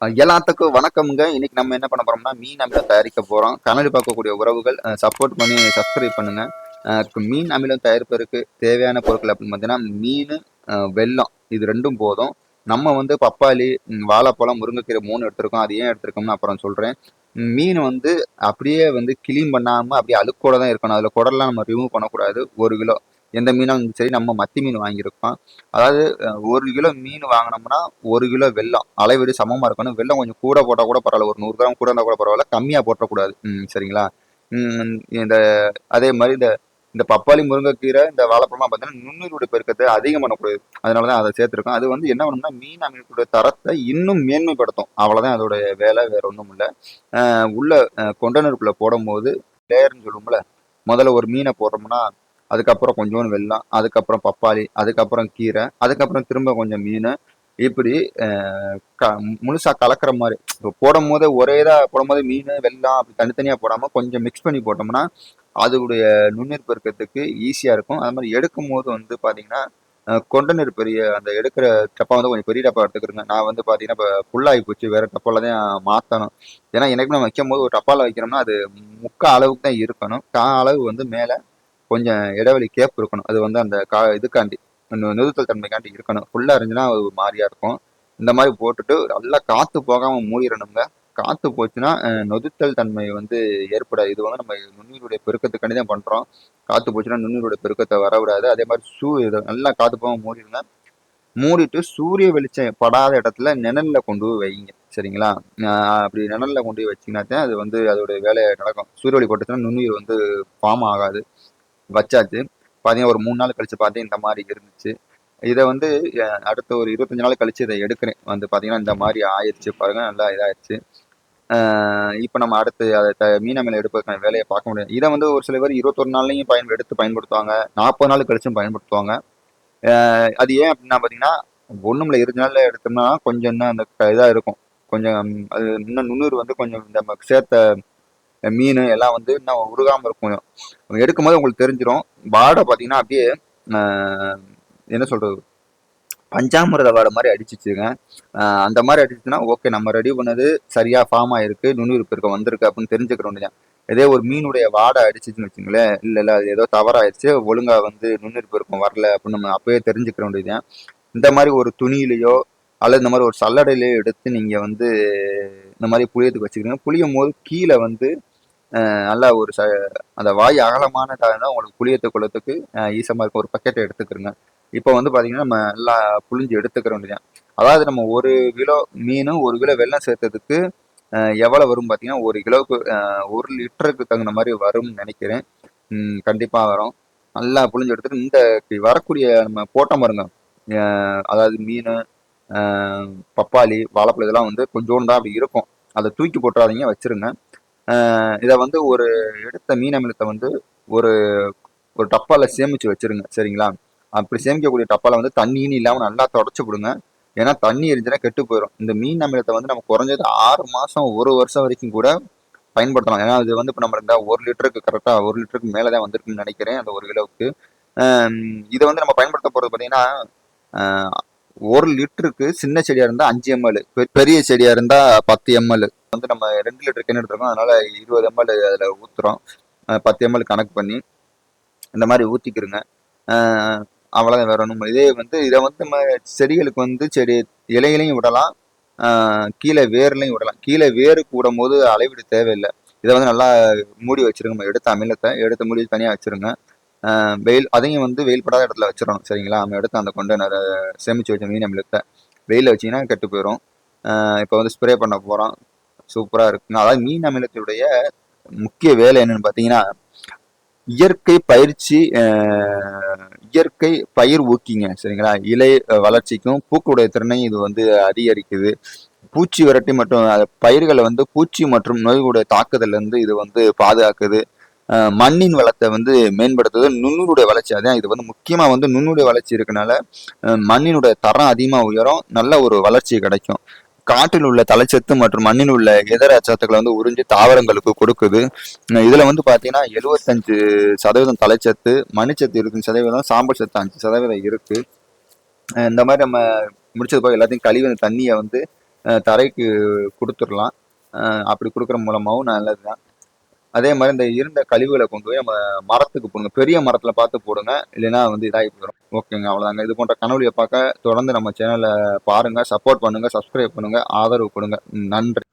எல்லாத்துக்கும் வணக்கம்ங்க. இன்னைக்கு நம்ம என்ன பண்ண போறோம்னா மீன் அமிலம் தயாரிக்க போறோம். கனடி பார்க்கக்கூடிய உறவுகள் சப்போர்ட் பண்ணி சப்ஸ்கிரைப் பண்ணுங்க. மீன் அமிலம் தயாரிப்பதற்கு தேவையான பொருட்கள் அப்படின்னு பார்த்தீங்கன்னா மீன் வெள்ளம் வெல்லம். இது ரெண்டும் போதும். நம்ம வந்து பப்பாளி வாழைப்பழம் முருங்கைக்கீரை மூணு எடுத்திருக்கோம். அது ஏன் எடுத்திருக்கோம்னு அப்புறம் சொல்றேன். மீன் வந்து அப்படியே வந்து கிளீன் பண்ணாமல் அப்படியே அழுக்கோட தான் இருக்கணும். அதில் குடல்லாம் நம்ம ரிமூவ் பண்ணக்கூடாது. ஒரு கிலோ. எந்த மீனாலும் சரி நம்ம மத்தி மீன் வாங்கியிருக்கோம். அதாவது ஒரு கிலோ மீன் வாங்கினோம்னா ஒரு கிலோ வெள்ளம் அளவீடு சமமாக இருக்கணும். வெள்ளம் கொஞ்சம் கூட போட்டால் கூட பரவாயில்ல ஒரு நூறு கிராம் கூட இருந்தால் கூட பரவாயில்ல கம்மியாக போட்டக்கூடாது. ம் சரிங்களா? இந்த அதே மாதிரி இந்த இந்த பப்பாளி முருங்கைக்கீரை இந்த வாழைப்பழம்லாம் பார்த்தீங்கன்னா நுண்ணுயிரோட பெருக்கத்தை அதிகம் பண்ணக்கூடாது. அதனால தான் அதை சேர்த்துருக்கோம் அது வந்து என்ன பண்ணும்னா மீன் அமிலத்தோட தரத்தை இன்னும் மேன்மைப்படுத்தும். அவ்வளோதான் அதோட வேலை வேற ஒன்றும் இல்லை. உள்ள கொண்டனருக்குள்ளே போடும்போது லேயர்னு சொல்லுவோம்ல முதல்ல ஒரு மீனை போடுறோம்னா அதுக்கப்புறம் கொஞ்சோண்டு வெல்லம் அதுக்கப்புறம் பப்பாளி அதுக்கப்புறம் கீரை அதுக்கப்புறம் திரும்ப கொஞ்சம் மீன். இப்படி க முழுசா கலக்கிற மாதிரி இப்போ போடும் போதே ஒரே இதாக போடும் போது மீன் வெள்ளம் அப்படி தனித்தனியாக போடாமல் கொஞ்சம் மிக்ஸ் பண்ணி போட்டோம்னா அதோடைய நுண்ணீர் இருக்கிறதுக்கு ஈஸியாக இருக்கும். அது மாதிரி எடுக்கும் போது வந்து பார்த்தீங்கன்னா அஹ், பெரிய அந்த எடுக்கிற டப்பா வந்து கொஞ்சம் பெரிய டப்பா எடுத்துக்கிறேங்க. நான் வந்து பார்த்தீங்கன்னா இப்போ ஃபுல்லாகி போச்சு வேறு டப்பாவில் தான் மாற்றணும் ஏன்னா எனக்கு நம்ம வைக்கும் போது ஒரு டப்பாவில் வைக்கிறோம்னா அது முக்கால் அளவுக்கு தான் இருக்கணும். கா அளவு வந்து மேலே கொஞ்சம் இடைவெளி கேப் இருக்கணும். அது வந்து அந்த கா இதுக்காண்டி அந்த நிறுத்தல் தன்மைக்காண்டி இருக்கணும் ஃபுல்லாக இருந்துச்சுன்னா அது ஒரு மாதிரியா இருக்கும். இந்த மாதிரி போட்டுட்டு நல்லா காற்று போகாமல் மூடிடணுங்க. காற்று போச்சுன்னா நொதுத்தல் நொதித்தல் தன்மை வந்து ஏற்படாது. இது வந்து நம்ம நுண்ணுயிரோடைய பெருக்கத்துக்காண்டி தான் பண்ணுறோம் காற்று போச்சுன்னா நுண்ணுயிரோடைய பெருக்கத்தை வரவிடாது. அதே மாதிரி சூ நல்லா காற்று போகாம மூடிடுங்க. மூடிட்டு சூரிய வெளிச்சம் படாத இடத்துல நிழல்ல கொண்டு போய் வைங்க. சரிங்களா? அப்படி நிழல்ல கொண்டு போய் வச்சிங்கன்னா தான் அது வந்து அதோட வேலையை நடக்கும். சூரிய ஒளி போட்டுச்சுன்னா நுண்ணுயிர் வந்து ஃபார்ம் ஆகாது. வச்சாச்சு. பார்த்தீங்கன்னா ஒரு மூணு நாள் கழிச்சு பார்த்தேன் இந்த மாதிரி இருந்துச்சு. இதை வந்து அடுத்த ஒரு இருபத்தஞ்சு நாள் கழிச்சு இதை எடுக்கிறேன். வந்து பார்த்தீங்கன்னா இந்த மாதிரி ஆயிடுச்சு பாருங்க. நல்லா இதாயிடுச்சு. இப்போ நம்ம அடுத்து அதை த மீன மேலே எடுப்பதற்கான வேலையை பார்க்க முடியாது இதை வந்து ஒரு சில பேர் இருபத்தொரு நாள்லையும் பயன் எடுத்து பயன்படுத்துவாங்க. நாற்பது நாள் கழிச்சும் பயன்படுத்துவாங்க. அது ஏன் அப்படின்னா பார்த்தீங்கன்னா ஒன்றுமில்ல இருபது நாளில் எடுத்தோம்னா கொஞ்சம் இன்னும் அந்த இதாக இருக்கும். கொஞ்சம் அது இன்னும் நுண்ணூறு வந்து கொஞ்சம் நம்ம சேர்த்த மீன் எல்லாம் வந்து இன்னும் உருகாமல் இருக்கும். எடுக்கும்போது உங்களுக்கு தெரிஞ்சிடும் வாடை பார்த்தீங்கன்னா அப்படியே என்ன சொல்கிறது பஞ்சாமிரத வாடை மாதிரி அடிச்சிச்சுங்க. அந்த மாதிரி அடிச்சுன்னா ஓகே நம்ம ரெடி பண்ணது சரியாக ஃபார்ம் ஆயிருக்கு நுண்ணுறுப்பு இருக்க வந்திருக்கு அப்படின்னு தெரிஞ்சுக்கிறோம் இல்லையா இதே ஒரு மீனுடைய வாடை அடிச்சிச்சுன்னு வச்சுங்களேன் இல்லை இல்லை அது ஏதோ தவறாயிடுச்சு ஒழுங்காக வந்து நுண்ணுறுப்பு இருக்கும் வரல அப்படின்னு நம்ம அப்போயே தெரிஞ்சுக்கிற வேண்டியதுதான் இந்த மாதிரி ஒரு துணியிலையோ அல்லது இந்த மாதிரி ஒரு சல்லடையிலையோ எடுத்து நீங்கள் வந்து இந்த மாதிரி புளியத்துக்கு வச்சுக்கிறீங்க. புளியும் போது கீழே வந்து நல்லா ஒரு ச அந்த வாய் அகலமான தான் உங்களுக்கு புளியத்தை குளத்துக்கு ஈஸமாக இருக்கும். ஒரு பக்கெட்டை எடுத்துக்கிறோங்க. இப்போ வந்து பார்த்தீங்கன்னா நம்ம நல்லா புளிஞ்சு எடுத்துக்கிற வேண்டியதான் அதாவது நம்ம ஒரு கிலோ மீனும் ஒரு கிலோ வெல்லம் சேர்த்ததுக்கு எவ்வளோ வரும் பார்த்தீங்கன்னா ஒரு கிலோவுக்கு ஒரு லிட்டருக்கு தகுந்த மாதிரி வரும்னு நினைக்கிறேன். கண்டிப்பாக வரும். நல்லா புளிஞ்சு எடுத்துட்டு இந்த வரக்கூடிய நம்ம போட்டோம் பாருங்க அதாவது மீன் பப்பாளி வாழைப்பழம் இதெல்லாம் வந்து கொஞ்சோண்டு தான் அப்படி இருக்கும். அதை தூக்கி போட்டுறாதீங்க வச்சுருங்க. இதை வந்து ஒரு எடுத்த மீன் அமிலத்தை வந்து ஒரு ஒரு டப்பால சேமிச்சு வச்சிருங்க சரிங்களா? அப்படி சேமிக்கக்கூடிய டப்பால வந்து தண்ணின்னு இல்லாமல் நல்லா தொடச்சு விடுங்க. ஏன்னா தண்ணி இருந்துச்சுன்னா கெட்டு போயிடும் இந்த மீன் அமிலத்தை வந்து நம்ம குறைஞ்சது ஆறு மாதம் ஒரு வருஷம் வரைக்கும் கூட பயன்படுத்தலாம். ஏன்னா இது வந்து இப்போ நம்ம இருந்தால் ஒரு லிட்டருக்கு கரெக்டாக ஒரு லிட்டருக்கு மேலே தான் வந்திருக்குன்னு நினைக்கிறேன் அந்த ஒரு கிலோவுக்கு இதை வந்து நம்ம பயன்படுத்த போகிறது பார்த்தீங்கன்னா ஒரு லிட்டருக்கு சின்ன செடியாக இருந்தால் அஞ்சு எம்எல் பெரிய செடியாக இருந்தால் பத்து எம்எல் வந்து நம்ம ரெண்டு லிட்டர் கிணறு எடுத்துருக்கோம் அதனால இருபது எம்எல் அதில் ஊற்றுறோம் பத்து எம்எல் கணக்கு பண்ணி இந்த மாதிரி ஊற்றிக்கிறோங்க அவ்வளோதான் வேற ஒன்றும் இதே வந்து இதை வந்து நம்ம செடிகளுக்கு வந்து செடி இலைகளையும் விடலாம். கீழே வேர்லையும் விடலாம். கீழே வேருக்கு விடும்போது அளவிட தேவையில்லை. இதை வந்து நல்லா மூடி வச்சிருங்க. எடுத்த அமிலத்தை எடுத்து மூடி தனியாக வச்சிருங்க. வெயில் அதையும் வந்து வெயில் படாத இடத்துல வச்சிடணும் சரிங்களா? நம்ம எடுத்து அந்த கொண்டேனரை சேமிச்சு வச்ச மீன் அமிலத்தை வெயிலில் வச்சிங்கன்னா கெட்டு போயிடும் இப்போ வந்து ஸ்ப்ரே பண்ண போகிறோம் சூப்பராக இருக்குங்க அதாவது மீன் அமிலத்துடைய முக்கிய வேலை என்னன்னு பார்த்தீங்கன்னா இயற்கை பயிற்சி இயற்கை பயிர் ஊக்கிங்க சரிங்களா? இலை வளர்ச்சிக்கும் பூக்குடைய திறனையும் இது வந்து அதிகரிக்குது. பூச்சி விரட்டி மற்றும் பயிர்களை வந்து பூச்சி மற்றும் நோய்களுடைய தாக்குதல் இருந்து இது வந்து பாதுகாக்குது. மண்ணின் வளத்தை வந்து மேம்படுத்துவது நுண்ணுடைய வளர்ச்சி. அதான் இது வந்து முக்கியமாக வந்து நுண்ணுடைய வளர்ச்சி இருக்கனால மண்ணினுடைய தரம் அதிகமாக உயரும் நல்ல ஒரு வளர்ச்சி கிடைக்கும். காற்றில் உள்ள தலைச்சத்து மற்றும் மண்ணில் உள்ள இதர சத்துக்களை வந்து உறிஞ்சி தாவரங்களுக்கு கொடுக்குது. இதில் இதுல வந்து பாத்தீங்கன்னா எழுபத்தஞ்சு சதவீதம் தலைச்சத்து மணிச்சத்து இருபது சதவீதம் சாம்பல் சத்து அஞ்சு சதவீதம் இருக்கு. இந்த மாதிரி நம்ம முடிச்சது போக எல்லாத்தையும் கழிவு தண்ணியை வந்து தரைக்கு கொடுத்துடலாம். அப்படி கொடுக்குற மூலமாகவும் நல்லது தான் அதே மாதிரி இந்த இருந்த கழிவுகளை கொண்டு போய் நம்ம மரத்துக்கு போடுங்க. பெரிய மரத்துல பார்த்து போடுங்க. இல்லைன்னா வந்து இதாகி போயிடும். ஓகேங்க அவ்வளோதாங்க. இது போன்ற கனவுளியை பார்க்க தொடர்ந்து நம்ம சேனலை பாருங்க சப்போர்ட் பண்ணுங்க சப்ஸ்கிரைப் பண்ணுங்க ஆதரவு கொடுங்க. நன்றி.